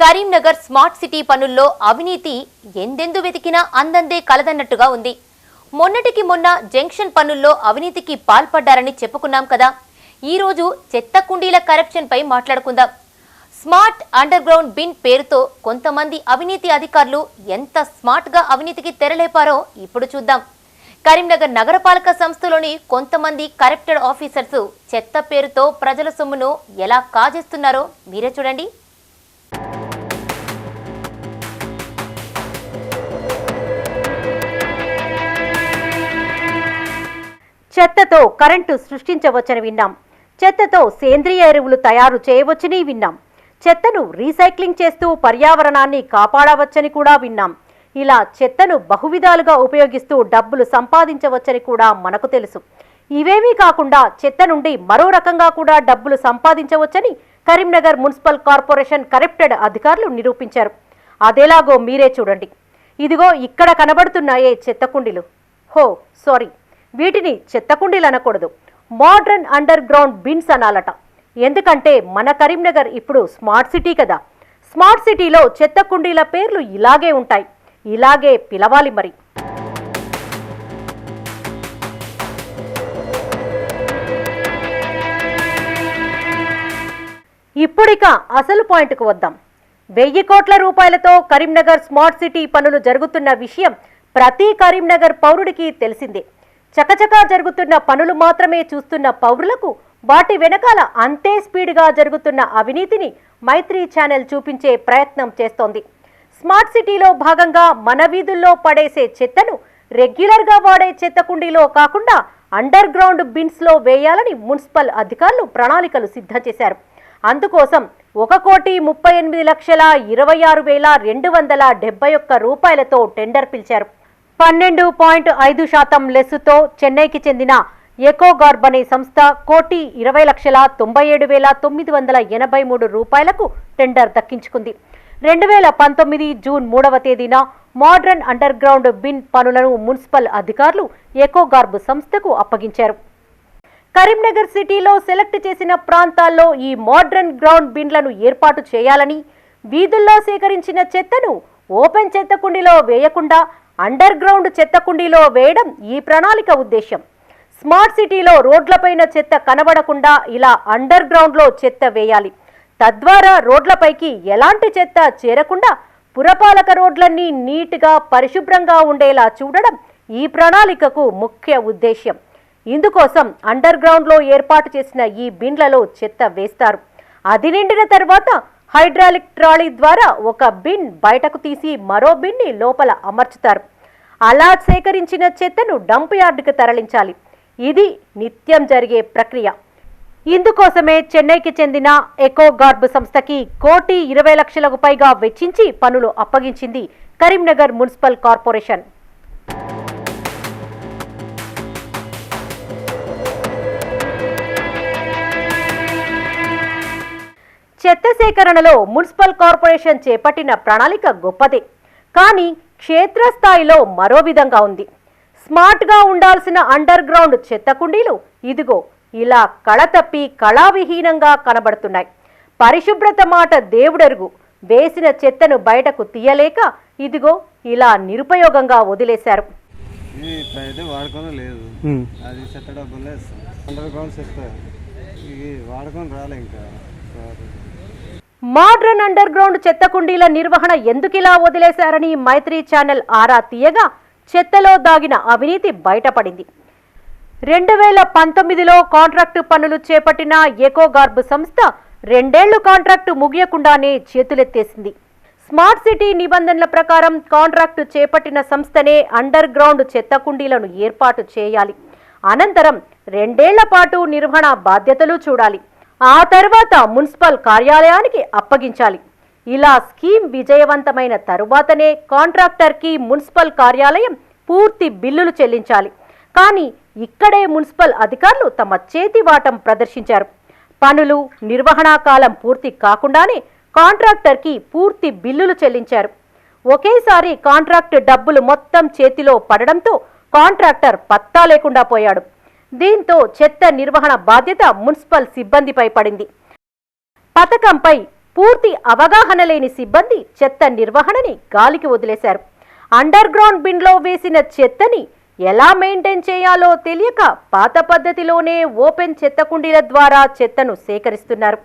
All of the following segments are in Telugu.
కరీంనగర్ స్మార్ట్ సిటీ పనుల్లో అవినీతి ఎందెందు వెతికినా అందందే కలదన్నట్టుగా ఉంది. మొన్నటికి మొన్న జంక్షన్ పనుల్లో అవినీతికి పాల్పడ్డారని చెప్పుకున్నాం కదా. ఈరోజు చెత్త కుండీల కరప్షన్పై మాట్లాడుకుందాం. స్మార్ట్ అండర్ గ్రౌండ్ బిన్ పేరుతో కొంతమంది అవినీతి అధికారులు ఎంత స్మార్ట్గా అవినీతికి తెరలేపారో ఇప్పుడు చూద్దాం. కరీంనగర్ నగరపాలక సంస్థలోని కొంతమంది కరప్టెడ్ ఆఫీసర్స్ చెత్త పేరుతో ప్రజల సొమ్మును ఎలా కాజేస్తున్నారో మీరే చూడండి. చెత్తతో కరెంటు సృష్టించవచ్చని విన్నాం. చెత్తతో సేంద్రియ ఎరువులు తయారు చేయవచ్చని విన్నాం. చెత్తను రీసైక్లింగ్ చేస్తూ పర్యావరణాన్ని కాపాడవచ్చని కూడా విన్నాం. ఇలా చెత్తను బహువిధాలుగా ఉపయోగిస్తూ డబ్బులు సంపాదించవచ్చని కూడా మనకు తెలుసు. ఇవేమీ కాకుండా చెత్త నుండి మరో రకంగా కూడా డబ్బులు సంపాదించవచ్చని కరీంనగర్ మున్సిపల్ కార్పొరేషన్ కరప్టెడ్ అధికారులు నిరూపించారు. అదేలాగో మీరే చూడండి. ఇదిగో ఇక్కడ కనబడుతున్నాయే చెత్త కుండీలు. హో సారీ. వీటిని చెత్త కుండీలు అనకూడదు మోడ్రన్ అండర్ గ్రౌండ్ బిన్స్ అనాలట. ఎందుకంటే మన కరీంనగర్ ఇప్పుడు స్మార్ట్ సిటీ కదా. స్మార్ట్ సిటీలో చెత్త కుండీల పేర్లు ఇలాగే ఉంటాయి. ఇలాగే పిలవాలి మరి. ఇప్పుడిక అసలు పాయింట్కు వద్దాం. వెయ్యి కోట్ల రూపాయలతో కరీంనగర్ స్మార్ట్ సిటీ పనులు జరుగుతున్న విషయం ప్రతి కరీంనగర్ పౌరుడికి తెలిసిందే. చకచకా జరుగుతున్న పనులు మాత్రమే చూస్తున్న పౌరులకు వాటి వెనకాల అంతే స్పీడ్గా జరుగుతున్న అవినీతిని మైత్రి ఛానల్ చూపించే ప్రయత్నం చేస్తోంది. స్మార్ట్ సిటీలో భాగంగా మన వీధుల్లో పడేసే చెత్తను రెగ్యులర్గా వాడే చెత్త కుండీలో కాకుండా అండర్ గ్రౌండ్ బిన్స్లో వేయాలని మున్సిపల్ అధికారులు ప్రణాళికలు సిద్ధం చేశారు. అందుకోసం ఒక కోటి ముప్పై ఎనిమిది లక్షల ఇరవై ఆరు వేల రెండు వందల డెబ్బై ఒక్క రూపాయలతో టెండర్ పిలిచారు. పన్నెండు పాయింట్ ఐదు శాతం లెస్సుతో చెన్నైకి చెందిన ఎకోగార్బ్ అనే సంస్థ కోటి ఇరవై లక్షల తొంభై ఏడు వేల తొమ్మిది వందల ఎనభై మూడు రూపాయలకు టెండర్ దక్కించుకుంది. రెండు వేల పంతొమ్మిది జూన్ మూడవ తేదీన మోడ్రన్ అండర్ గ్రౌండ్ బిన్ పనులను మున్సిపల్ అధికారులు ఎకోగార్బ్ సంస్థకు అప్పగించారు. కరీంనగర్ సిటీలో సెలెక్ట్ చేసిన ప్రాంతాల్లో ఈ మోడ్రన్ గ్రౌండ్ బిన్లను ఏర్పాటు చేయాలని వీధుల్లో సేకరించిన చెత్తను ఓపెన్ చెత్త కుండీలో వేయకుండా అండర్ గ్రౌండ్ చెత్త కుండీలో వేయడం ఈ ప్రణాళిక ఉద్దేశం స్మార్ట్ సిటీలో రోడ్లపైన చెత్త కనబడకుండా ఇలా అండర్ గ్రౌండ్లో చెత్త వేయాలి. తద్వారా రోడ్లపైకి ఎలాంటి చెత్త చేరకుండా పురపాలక రోడ్లన్నీ నీట్గా పరిశుభ్రంగా ఉండేలా చూడడం ఈ ప్రణాళికకు ముఖ్య ఉద్దేశ్యం. ఇందుకోసం అండర్ గ్రౌండ్లో ఏర్పాటు చేసిన ఈ బిన్లలో చెత్త వేస్తారు. అది నిండిన తర్వాత హైడ్రాలిక్ ట్రాలీ ద్వారా ఒక బిన్ బయటకు తీసి మరో బిన్ని లోపల అమర్చుతారు. అలా సేకరించిన చెత్తను డంప్ యార్డుకు తరలించాలి. ఇది నిత్యం జరిగే ప్రక్రియ. ఇందుకోసమే చెన్నైకి చెందిన ఎకో గార్బ్ సంస్థకి కోటి ఇరవై లక్షలకు పైగా వెచ్చించి పనులు అప్పగించింది కరీంనగర్ మున్సిపల్ కార్పొరేషన్. చెత్త సేకరణలో మున్సిపల్ కార్పొరేషన్ చేపట్టిన ప్రణాళిక గొప్పదే. కానీ క్షేత్రస్థాయిలో మరో విధంగా ఉంది. స్మార్ట్గా ఉండాల్సిన అండర్ గ్రౌండ్ చెత్త కుండీలు ఇదిగో ఇలా కళ తప్పి కళావిహీనంగా కనబడుతున్నాయి. పరిశుభ్రత మాట దేవుడెరుగు. వేసిన చెత్తను బయటకు తీయలేక ఇదిగో ఇలా నిరుపయోగంగా వదిలేశారు. ఇది ఇప్పుడైతే వాడుకొని లేదు. అది చెత్త డబ్బులే అండర్ గ్రౌండ్ చెత్త. ఇది వాడుకొని రాలే ఇంకా. మోడ్రన్ అండర్ గ్రౌండ్ చెత్త కుండీల నిర్వహణ ఎందుకిలా వదిలేశారని మైత్రి ఛానల్ ఆరా తీయగా చెత్తలో దాగిన అవినీతి బయటపడింది. రెండు వేల పంతొమ్మిదిలో కాంట్రాక్టు పనులు చేపట్టిన ఎకోగార్బ్ సంస్థ రెండేళ్ళు కాంట్రాక్టు ముగియకుండానే చేతులెత్తేసింది. స్మార్ట్ సిటీ నిబంధనల ప్రకారం కాంట్రాక్టు చేపట్టిన సంస్థనే అండర్ గ్రౌండ్ చెత్త కుండీలను ఏర్పాటు చేయాలి. అనంతరం రెండేళ్ళ పాటు నిర్వహణ బాధ్యతలు చూడాలి. ఆ తర్వాత మున్సిపల్ కార్యాలయానికి అప్పగించాలి. ఇలా స్కీమ్ విజయవంతమైన తరువాతనే కాంట్రాక్టర్కి మున్సిపల్ కార్యాలయం పూర్తి బిల్లులు చెల్లించాలి. కానీ ఇక్కడే మున్సిపల్ అధికారులు తమ చేతివాటం ప్రదర్శించారు. పనులు నిర్వహణా కాలం పూర్తి కాకుండానే కాంట్రాక్టర్కి పూర్తి బిల్లులు చెల్లించారు. ఒకేసారి కాంట్రాక్ట్ డబ్బులు మొత్తం చేతిలో పడడంతో కాంట్రాక్టర్ పత్తా లేకుండా పోయాడు. దీంతో చెత్త నిర్వహణ బాధ్యత మున్సిపల్ సిబ్బందిపై పడింది. పథకంపై పూర్తి అవగాహన లేని సిబ్బంది చెత్త నిర్వహణని గాలికి వదిలేశారు. అండర్ గ్రౌండ్ బిన్లో వేసిన చెత్తని ఎలా మెయింటైన్ చేయాలో తెలియక పాత పద్ధతిలోనే ఓపెన్ చెత్త కుండీల ద్వారా చెత్తను సేకరిస్తున్నారు.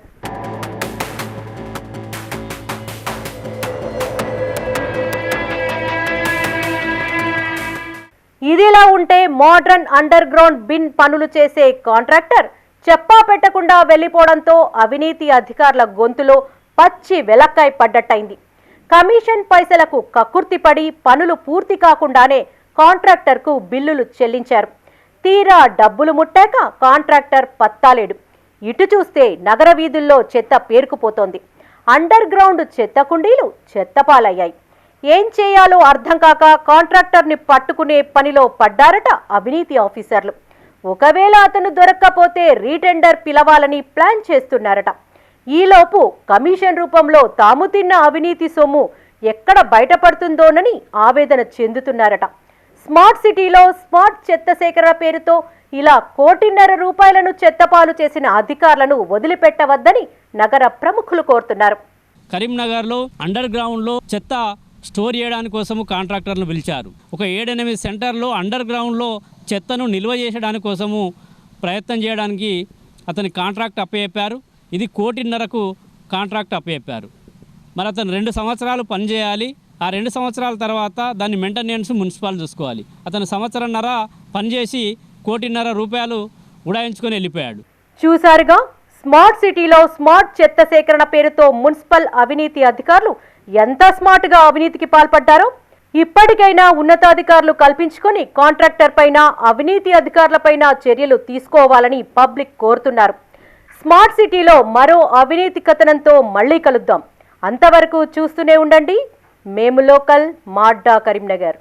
ఇదిలా ఉంటే మోడ్రన్ అండర్ గ్రౌండ్ బిన్ పనులు చేసే కాంట్రాక్టర్ చెప్పా పెట్టకుండా వెళ్ళిపోవడంతో అవినీతి అధికారుల గొంతులో పచ్చి వెలక్కాయ పడ్డట్టయింది. కమిషన్ పైసలకు కక్కుర్తిపడి పనులు పూర్తి కాకుండానే కాంట్రాక్టర్కు బిల్లులు చెల్లించారు. తీరా డబ్బులు ముట్టాక కాంట్రాక్టర్ పత్తాలేడు. ఇటు చూస్తే నగర వీధుల్లో చెత్త పేరుకుపోతోంది. అండర్ గ్రౌండ్ చెత్త కుండీలు చెత్తపాలయ్యాయి ఏం చేయాలో అర్థం కాక కాంట్రాక్టర్ని పట్టుకునే పనిలో పడ్డారట అవినీతి ఆఫీసర్లు. ఒకవేళ అతను దొరక్కపోతే రీటెండర్ పిలవాలని ప్లాన్ చేస్తున్నారట. ఈలోపు కమిషన్ రూపంలో తాము తిన్న అవినీతి సొమ్ము ఎక్కడ బయటపడుతుందోనని ఆవేదన చెందుతున్నారట. స్మార్ట్ సిటీలో స్మార్ట్ చెత్త సేకరణ పేరుతో ఇలా కోటిన్నర రూపాయలను చెత్తపాలు చేసిన అధికారులను వదిలిపెట్టవద్దని నగర ప్రముఖులు కోరుతున్నారు. కరీంనగర్లో అండర్ గ్రౌండ్లో చెత్త స్టోర్ చేయడానికి కోసము కాంట్రాక్టర్ను పిలిచారు. ఒక ఏడెనిమిది సెంటర్లో అండర్ గ్రౌండ్లో చెత్తను నిల్వ చేయడానికి కోసము ప్రయత్నం చేయడానికి అతని కాంట్రాక్ట్ అప్పచెప్పారు ఇది కోటిన్నరకు కాంట్రాక్ట్ అప్పచెప్పారు మరి అతను రెండు సంవత్సరాలు పనిచేయాలి ఆ రెండు సంవత్సరాల తర్వాత దాన్ని మెయింటెనెన్స్ మున్సిపాల్ చూసుకోవాలి. అతను సంవత్సరంన్నర పనిచేసి కోటిన్నర రూపాయలు ఉడాయించుకొని వెళ్ళిపోయాడు. చూసారుగా స్మార్ట్ సిటీలో స్మార్ట్ చెత్త సేకరణ పేరుతో మున్సిపల్ అవినీతి అధికారులు ఎంత స్మార్ట్గా అవినీతికి పాల్పడ్డారో ఇప్పటికైనా ఉన్నతాధికారులు కల్పించుకొని కాంట్రాక్టర్ పైన అవినీతి అధికారులపైన చర్యలు తీసుకోవాలని పబ్లిక్ కోరుతున్నారు. స్మార్ట్ సిటీలో మరో అవినీతి కథనంతో మళ్ళీ కలుద్దాం. అంతవరకు చూస్తూనే ఉండండి. మేము లోకల్ మాడ్డా కరీంనగర్.